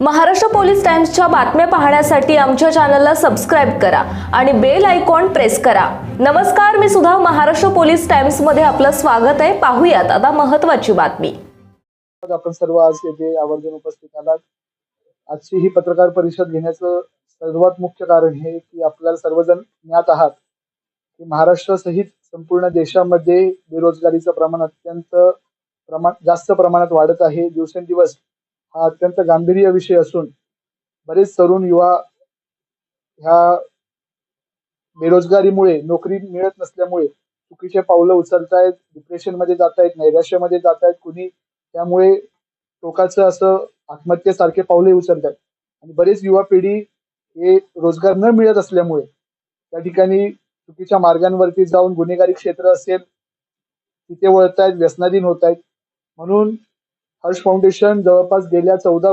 Maharashtra police टाइम्सच्या बातम्या पाहण्यासाठी आमच्या चॅनलला सबस्क्राईब करा आणि बेल आयकॉन प्रेस करा. नमस्कार मी सुद्धा महाराष्ट्र पोलीस टाइम्समध्ये आपलं स्वागत आहे. पाहूयात आता महत्वाची बातमी. आपण सर्व आज येथे आवर्जून उपस्थित आलात. आजची ही पत्रकार परिषद घेण्याचं सर्वात मुख्य कारण हे की आपल्याला सर्वजण ज्ञात आहात की महाराष्ट्र सहित संपूर्ण देशामध्ये बेरोजगारीचं प्रमाण अत्यंत प्रमाण जास्त प्रमाणात वाढत आहे. दिवसेंदिवस हा अत्यंत गांभीर्य विषय असून बरेच तरुण युवा ह्या बेरोजगारीमुळे नोकरी मिळत नसल्यामुळे चुकीचे पावलं उचलतायत डिप्रेशनमध्ये जात आहेत नैराश्यामध्ये जात आहेत कुणी त्यामुळे टोकाचं असं आत्महत्येसारखे पावले उचलतायत. आणि बरेच युवा पिढी हे रोजगार न मिळत असल्यामुळे त्या ठिकाणी चुकीच्या मार्गांवरती जाऊन गुन्हेगारी क्षेत्र असेल तिथे वळत आहेत व्यसनाधीन होत आहेत म्हणून हर्ष फाउंडेशन जवळपास गेल्या चौदा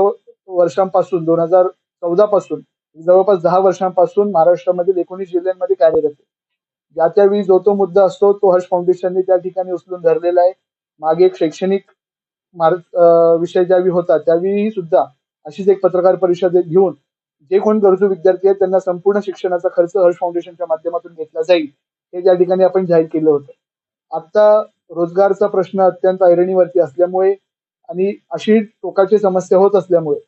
वर्षांपासून दोन हजार चौदा पासून जवळपास दहा वर्षांपासून महाराष्ट्रामधील एकोणीस जिल्ह्यांमध्ये कार्यरत आहे. ज्या त्यावेळी जो तो मुद्दा असतो तो हर्ष फाउंडेशनने त्या ठिकाणी उचलून धरलेला आहे. मागे एक शैक्षणिक मार्ग विषय ज्यावेळी होता त्यावेळी सुद्धा अशीच एक पत्रकार परिषद घेऊन जे कोण गरजू विद्यार्थी आहेत त्यांना संपूर्ण शिक्षणाचा खर्च हर्ष फाउंडेशनच्या माध्यमातून घेतला जाईल हे त्या ठिकाणी आपण जाहीर केलं होतं. आता रोजगारचा प्रश्न अत्यंत ऐरणीवरती असल्यामुळे आणि अशी टोकाची समस्या होत असल्यामुळे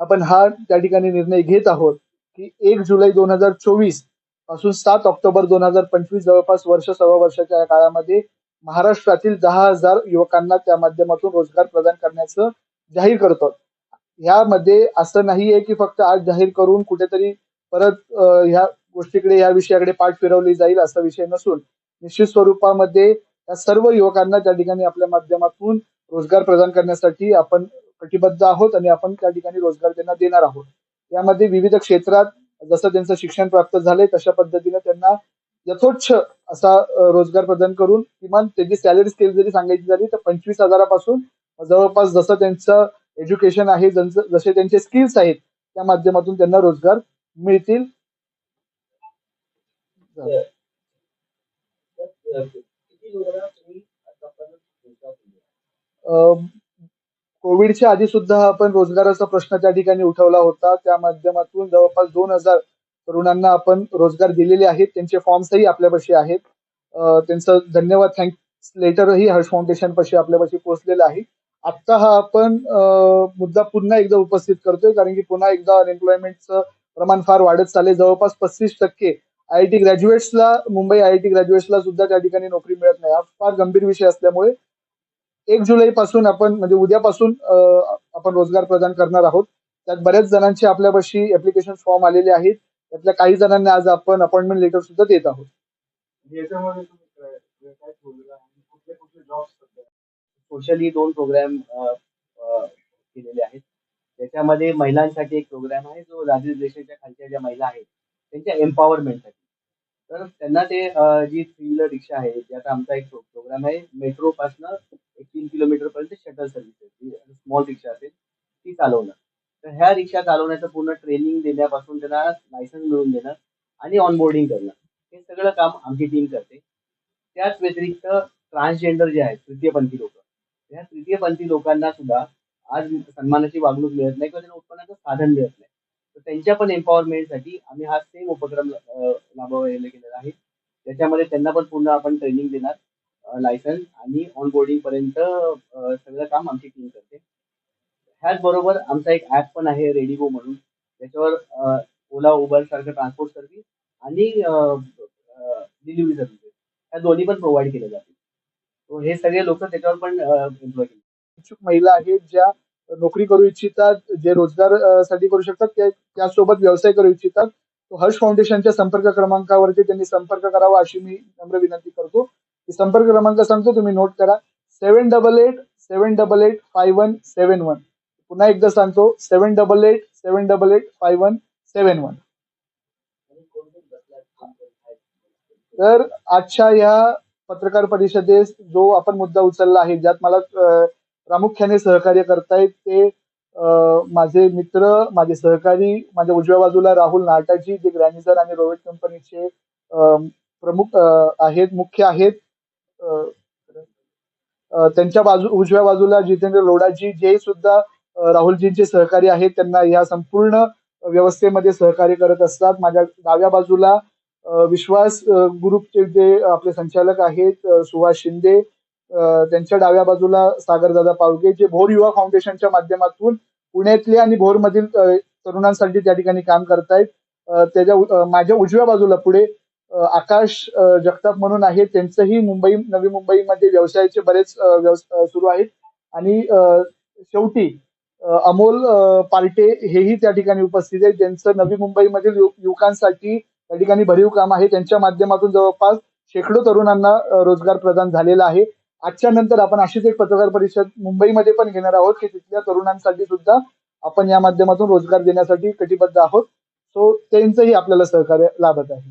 आपण हा त्या ठिकाणी निर्णय घेत आहोत की एक जुलै दोन हजार चोवीसपासून सात ऑक्टोबर दोन हजार पंचवीस जवळपास वर्ष सव्वा वर्षाच्या या काळामध्ये महाराष्ट्रातील दहा हजार युवकांना त्या माध्यमातून रोजगार प्रदान करण्याचं जाहीर करतो. ह्यामध्ये असं नाहीये की फक्त आज जाहीर करून कुठेतरी परत ह्या गोष्टीकडे या विषयाकडे पाठ फिरवली जाईल असा विषय नसून निश्चित स्वरूपामध्ये या सर्व युवकांना त्या ठिकाणी आपल्या माध्यमातून रोजगार प्रदान करण्यासाठी आपण कटिबद्ध आहोत आणि आपण त्या ठिकाणी रोजगार त्यांना देणार आहोत. यामध्ये विविध क्षेत्रात जसं त्यांचं शिक्षण प्राप्त झालंय तशा पद्धतीने त्यांना यथोच्छ असा रोजगार प्रदान करून किमान त्याची सॅलरी स्केल जरी सांगायची झाली तर पंचवीस हजारापासून जवळपास जसं त्यांचं एज्युकेशन आहे जसे त्यांचे स्किल्स आहेत त्या माध्यमातून त्यांना रोजगार मिळतील. कोविडच्या आधी सुद्धा आपण रोजगाराचा प्रश्न त्या ठिकाणी उठवला होता. त्या माध्यमातून जवळपास दोन हजार तरुणांना आपण रोजगार दिलेले आहेत. त्यांचे फॉर्म्सही आपल्यापाशी आहेत. त्यांचं धन्यवाद थँक्स लेटरही हर्ष फाउंडेशन पाशी आपल्यापाशी पोहोचलेलं आहे. आता हा आपण मुद्दा पुन्हा एकदा उपस्थित करतोय कारण की पुन्हा एकदा अनएम्प्लॉयमेंटचं प्रमाण फार वाढत चालले जवळपास पस्तीस टक्के आय आय टी ग्रॅज्युएट्सला मुंबई आय आय टी ग्रॅज्युएट्सला सुद्धा त्या ठिकाणी नोकरी मिळत नाही. हा फार गंभीर विषय असल्यामुळे एक जुलै पासून आपण म्हणजे उद्यापासून आपण रोजगार प्रदान करणार आहोत. त्यात बऱ्याच जणांचे आपल्यापाशी ऍप्लिकेशन फॉर्म आलेले आहेत. त्यातल्या काही जणांना आज आपण अपॉइंटमेंट लेटर सुद्धा देत आहोत. सोशली दोन प्रोग्राम केलेले आहेत. त्याच्यामध्ये महिलांसाठी एक प्रोग्राम आहे जो राजेश देशाच्या खालच्या ज्या महिला आहेत त्यांच्या एम्पॉवरमेंटसाठी तर त्यांना ते जी थ्री व्हीलर रिक्षा आहे त्याचा आमचा एक प्रोग्राम आहे. मेट्रो पासनं तीन किलोमीटर पर्यंत शटल सर्व्हिस स्मॉल रिक्षा असेल ती चालवणं तर ह्या रिक्षा चालवण्याचं पूर्ण ट्रेनिंग देण्यापासून त्यांना लायसन्स मिळवून देणं आणि ऑनबोर्डिंग करणं हे सगळं काम आमची टीम करते. त्याच व्यतिरिक्त ट्रान्सजेंडर जे आहेत तृतीयपंथी लोक ह्या तृतीयपंथी लोकांना सुद्धा आज सन्मानाची वागणूक मिळत नाही किंवा त्यांना उत्पन्नाचं साधन मिळत नाही. तर त्यांच्या पण एम्पॉवरमेंटसाठी आम्ही हा सेम उपक्रम राबवायला गेलेला आहे. त्याच्यामध्ये त्यांना पण पूर्ण आपण ट्रेनिंग देणार. लायसन्स आणि ऑनबोर्डिंग पर्यंत सगळं काम आमची टीम करते. ह्याचबरोबर आमचा एक ऍप पण आहे रेडिगो म्हणून. त्याच्यावर ओला उबर सारखं ट्रान्सपोर्ट सर्व्हिस आणि डिलिव्हरी सर्व्हिसेस ह्या दोन्ही पण प्रोव्हाइड केल्या जाते हे सगळे लोक त्याच्यावर पण एम्प्लॉय केले इच्छुक महिला आहेत ज्या नोकरी करू इच्छितात जे रोजगारसाठी करू शकतात त्या- त्यासोबत व्यवसाय करू इच्छितात. हर्ष फाउंडेशनच्या संपर्क क्रमांकावरती त्यांनी संपर्क करावा अशी मी नम्र विनंती करतो. संपर्क क्रमांक सांगतो तुम्ही नोट करा. Seven double eight seven double eight five one seven one पुन्हा एकदा सांगतो seven double eight seven double eight five one seven one तर आजच्या या पत्रकार परिषदेत जो आपण मुद्दा उचलला आहे ज्यात मला प्रामुख्याने सहकार्य करतायत ते माझे मित्र माझे सहकारी माझ्या उजव्या बाजूला राहुल नाटाजी जे ग्रॅनिझर आणि रोवेट कंपनीचे प्रमुख आहेत मुख्य आहेत त्यांच्या बाजू उजव्या बाजूला जितेंद्र लोडाजी जे सुद्धा राहुलजींचे सहकारी आहेत त्यांना या संपूर्ण व्यवस्थेमध्ये सहकार्य करत असतात. माझ्या डाव्या बाजूला विश्वास ग्रुपचे जे आपले संचालक आहेत सुभाष शिंदे त्यांच्या डाव्या बाजूला सागरदादा पावगे जे भोर युवा फाउंडेशनच्या माध्यमातून पुण्यातले आणि भोरमधील तरुणांसाठी त्या ठिकाणी काम करतायत. त्याच्या माझ्या उजव्या बाजूला पुढे आकाश जगताप म्हणून आहेत त्यांचंही मुंबई नवी मुंबईमध्ये व्यवसायाचे बरेच सुरू आहेत. आणि शेवटी अमोल पार्टे हेही त्या ठिकाणी उपस्थित आहेत. ज्यांचं नवी मुंबईमधील युवकांसाठी त्या ठिकाणी भरीव काम आहे. त्यांच्या माध्यमातून जवळपास शेकडो तरुणांना रोजगार प्रदान झालेला आहे. आजच्या नंतर आपण अशीच एक पत्रकार परिषद मुंबईमध्ये पण घेणार आहोत की तिथल्या तरुणांसाठी सुद्धा आपण या माध्यमातून रोजगार देण्यासाठी कटिबद्ध आहोत. सो त्यांचंही आपल्याला सहकार्य लाभत आहे.